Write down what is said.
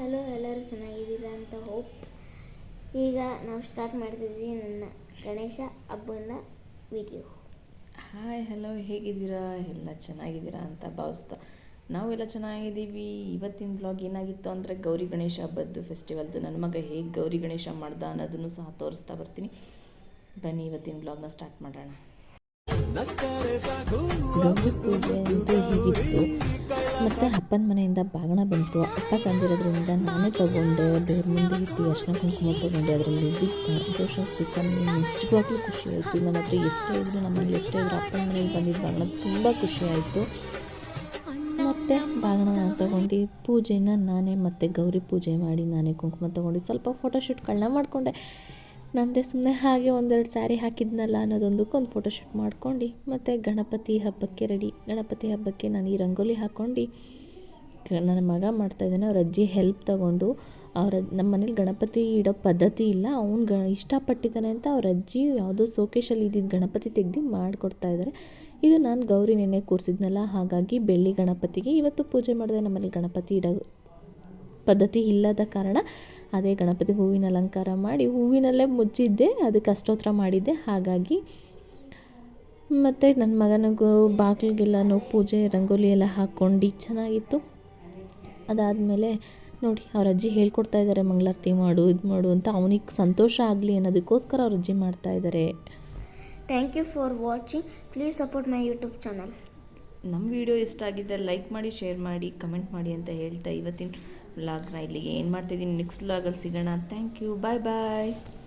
Hello ಎಲ್ಲರೂ ಚೆನ್ನಾಗಿದ್ದೀರಾ ಅಂತ ಹೋಪ್ ಈಗ ನಾವು ಸ್ಟಾರ್ಟ್ ಮಾಡ್ತಿದ್ವಿ ನನ್ನ ಗಣೇಶ ಹಬ್ಬನ ವಿಡಿಯೋ ಹಾಯ್ ಹಲೋ ಹೇಗಿದ್ದೀರಾ? ಎಲ್ಲ ಚೆನ್ನಾಗಿದ್ದೀರಾ ಅಂತ ಭಾವಿಸ್ತಾ. ನಾವೆಲ್ಲ ಚೆನ್ನಾಗಿದ್ದೀವಿ. ಇವತ್ತಿನ ಬ್ಲಾಗ್ ಏನಾಗಿತ್ತು ಅಂದರೆ ಗೌರಿ ಗಣೇಶ ಹಬ್ಬದ್ದು ಫೆಸ್ಟಿವಲ್ದು ನನ್ನ ಮಗ ಹೇಗೆ ಗೌರಿ ಗಣೇಶ ಮಾಡ್ದ ಅನ್ನೋದನ್ನು ಸಹ ತೋರಿಸ್ತಾ ಬರ್ತೀನಿ. ಬನ್ನಿ ಇವತ್ತಿನ ಬ್ಲಾಗ್ನ ಸ್ಟಾರ್ಟ್ ಮಾಡೋಣ. ಗೌರಿ ಪೂಜೆ ಅಂತ ಹೀಗಿತ್ತು. ಮತ್ತು ಅಪ್ಪನ ಮನೆಯಿಂದ ಬಾಗಣ ಬಂತು. ಅಪ್ಪ ತಂದಿರೋದ್ರಿಂದ ನಾನೇ ತಗೊಂಡೆ. ದೇವ್ರ ಮುಂದೆ ಇಟ್ಟು ಅರ್ಶಿನ ಕುಂಕುಮ ತೊಗೊಂಡೆ. ಅದರಲ್ಲಿ ಸಂತೋಷ ಸುಖ ನಿಜವಾಗ್ಲೂ ಖುಷಿ ಆಯಿತು. ನನ್ನ ಹತ್ರ ಎಷ್ಟೇ ಇದ್ರು ನಮ್ಮ ಮನೆ ಎಷ್ಟೇ ಇದ್ರು ಅಪ್ಪನ ಮನೇಲಿ ಬಂದಿದ್ದು ಬಾಗಣ ತುಂಬ ಖುಷಿ ಆಯಿತು. ಮತ್ತು ಬಾಗಣ ತಗೊಂಡು ಪೂಜೆನ ನಾನೇ ಮತ್ತೆ ಗೌರಿ ಪೂಜೆ ಮಾಡಿ ನಾನೇ ಕುಂಕುಮ ತೊಗೊಂಡು ಸ್ವಲ್ಪ ಫೋಟೋಶೂಟ್ಗಳನ್ನ ಮಾಡಿಕೊಂಡೆ. ನಂದೇ ಸುಮ್ಮನೆ ಹಾಗೆ ಒಂದೆರಡು ಸ್ಯಾರಿ ಹಾಕಿದ್ನಲ್ಲ ಅನ್ನೋದೊಂದಕ್ಕೆ ಒಂದು ಫೋಟೋಶೂಟ್ ಮಾಡ್ಕೊಂಡು, ಮತ್ತು ಗಣಪತಿ ಹಬ್ಬಕ್ಕೆ ರೆಡಿ ಗಣಪತಿ ಹಬ್ಬಕ್ಕೆ ನಾನು ಈ ರಂಗೋಲಿ ಹಾಕ್ಕೊಂಡು ನನ್ನ ಮಗ ಮಾಡ್ತಾಯಿದ್ದಾನೆ ಅವ್ರ ಅಜ್ಜಿ ಹೆಲ್ಪ್ ತಗೊಂಡು ಅವ್ರ ನಮ್ಮ ಮನೇಲಿ ಗಣಪತಿ ಇಡೋ ಪದ್ಧತಿ ಇಲ್ಲ. ಅವ್ನು ಗ, ಇಷ್ಟಪಟ್ಟಿದ್ದಾನೆ ಅಂತ ಅವ್ರ ಅಜ್ಜಿ ಯಾವುದೋ ಸೋಕೇಶಲ್ಲಿ ಇದ್ದಿದ್ದು ಗಣಪತಿ ತೆಗೆದು ಮಾಡಿಕೊಡ್ತಾ ಇದ್ದಾರೆ ಇದು ನಾನು ಗೌರಿ ನೆನೆ ಕೂರಿಸಿದ್ನಲ್ಲ, ಹಾಗಾಗಿ ಬೆಳ್ಳಿ ಗಣಪತಿಗೆ ಇವತ್ತು ಪೂಜೆ ಮಾಡಿದೆ. ನಮ್ಮಲ್ಲಿ ಗಣಪತಿ ಇಡೋ ಪದ್ಧತಿ ಇಲ್ಲದ ಕಾರಣ ಅದೇ ಗಣಪತಿ ಹೂವಿನ ಅಲಂಕಾರ ಮಾಡಿ ಹೂವಿನಲ್ಲೇ ಮುಚ್ಚಿದ್ದೆ, ಅದಕ್ಕೆ ಅಷ್ಟೋತ್ರ ಮಾಡಿದ್ದೆ. ಹಾಗಾಗಿ ಮತ್ತು ನನ್ನ ಮಗನಿಗೂ ಬಾಗಿಲಿಗೆಲ್ಲನೂ ಪೂಜೆ, ರಂಗೋಲಿ ಎಲ್ಲ ಹಾಕ್ಕೊಂಡು ಚೆನ್ನಾಗಿತ್ತು. ಅದಾದಮೇಲೆ ನೋಡಿ, ಅವ್ರ ಅಜ್ಜಿ ಹೇಳ್ಕೊಡ್ತಾ ಇದ್ದಾರೆ ಮಂಗಳಾರತಿ ಮಾಡು, ಇದು ಮಾಡು ಅಂತ. ಅವನಿಗೆ ಸಂತೋಷ ಆಗಲಿ ಅನ್ನೋದಕ್ಕೋಸ್ಕರ ಅವ್ರ ಅಜ್ಜಿ ಮಾಡ್ತಾ ಇದ್ದಾರೆ thank you for watching please support my YouTube channel ನಮ್ಮ ವಿಡಿಯೋ ಇಷ್ಟ ಆಗಿದ್ದರೆ ಲೈಕ್ ಮಾಡಿ, ಶೇರ್ ಮಾಡಿ, ಕಮೆಂಟ್ ಮಾಡಿ ಅಂತ ಹೇಳ್ತಾ ಇವತ್ತಿನ ವ್ಲಾಗ್ನ ಇಲ್ಲಿಗೆ ಏನು ಮಾಡ್ತಿದ್ದೀನಿ? ನೆಕ್ಸ್ಟ್ ವ್ಲಾಗಲ್ಲಿ ಸಿಗೋಣ. Thank you bye bye